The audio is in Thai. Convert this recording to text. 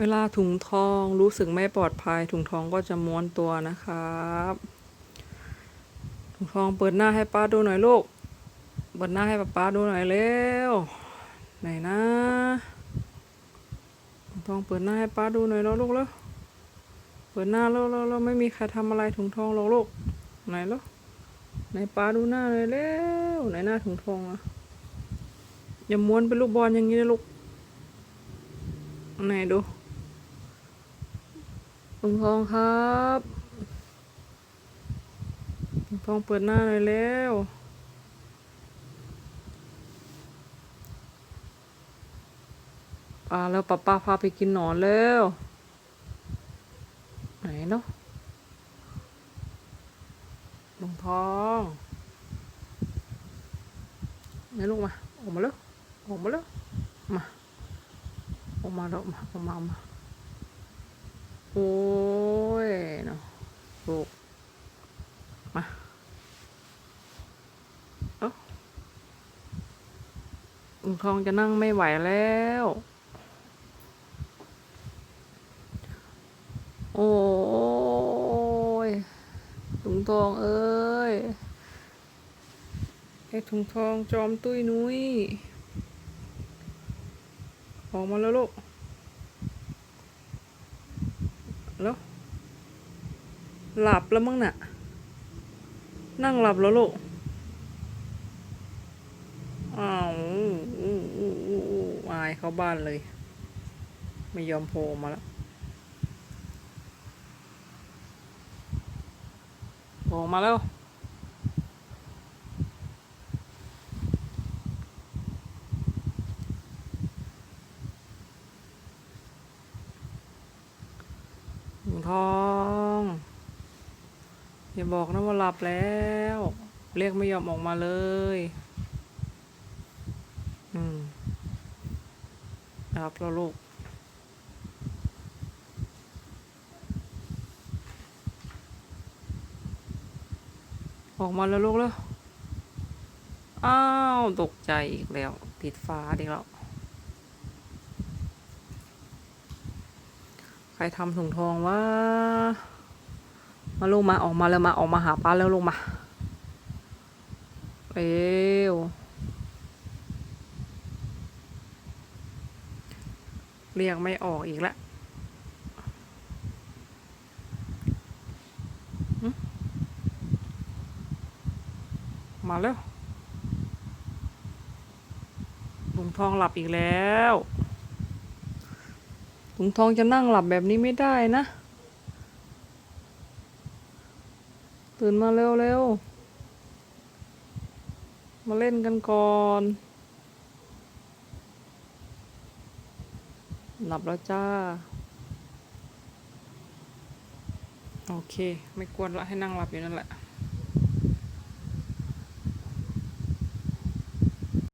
เวลาถุงทองรู้สึกไม่ปลอดภัย ถุงทองก็จะม้วนตัวนะครับ ถุงทองเปิดหน้าให้ป้าดูหน่อยลูก เปิดหน้าให้ป้าป้าดูหน่อยเร็วไหนนะถุงทองเปิดหน้าให้ป้าดูหน่อยแล้วลูกแล้วเปิดหน้าแล้วแล้วไม่มีใครทำอะไรถุงทองหรอกลูกไหนล้วไหนป้าดูหน้าเลยเร็วไหนหน้าถุงทองอะอย่าม้วนเป็นลูกบอลอย่างนี้นะลูกไหนดู ถุงทองครับถุงทองเปิดหน้าหน่อยเร็วปลาแล้วป้าป้าพาไปกินหนอนเร็วไหนเนาะถุงทองไหนลูกมาออกมาแล้วออกมาแล้วมาออกมาแล้วมาออกมาออกมา โอ้ยเนาะลูกมาเอ้าลุงทองจะนั่งไม่ไหวแล้ว โอ้ยถุงทองเอ้ยไอ้ถุงทองจอมตุ้ยนุ้ยออกมาแล้วลูก แล้ว หลับแล้วมั้งน่ะ นั่งหลับแล้วลูกอ้าวอู้อู้อู้อู้อายเข้าบ้านเลย ไม่ยอมโผล่มาแล้วโผล่มาแล้วทอง อย่าบอกนะว่าหลับแล้ว เรียกไม่ยอมออกมาเลย อืมหลับแล้วลูกออกมาแล้วลูกแล้วอ้าว ตกใจอีกแล้ว ติดฟ้าอีกแล้ว ใครทำถุงทองวะ มาลูกมาออกมาแล้วมาออกมาหาป้าแล้วลูกมาเร็วเรียกไม่ออกอีกแล้วมาแล้วถุงทองหลับอีกแล้วถุงทองจะนั่งหลับแบบนี้ไม่ได้นะ ตื่นมาเร็วเร็วมาเล่นกันก่อน หลับแล้วจ้า โอเค ไม่กวนละให้นั่งหลับอยู่นั่นแหละ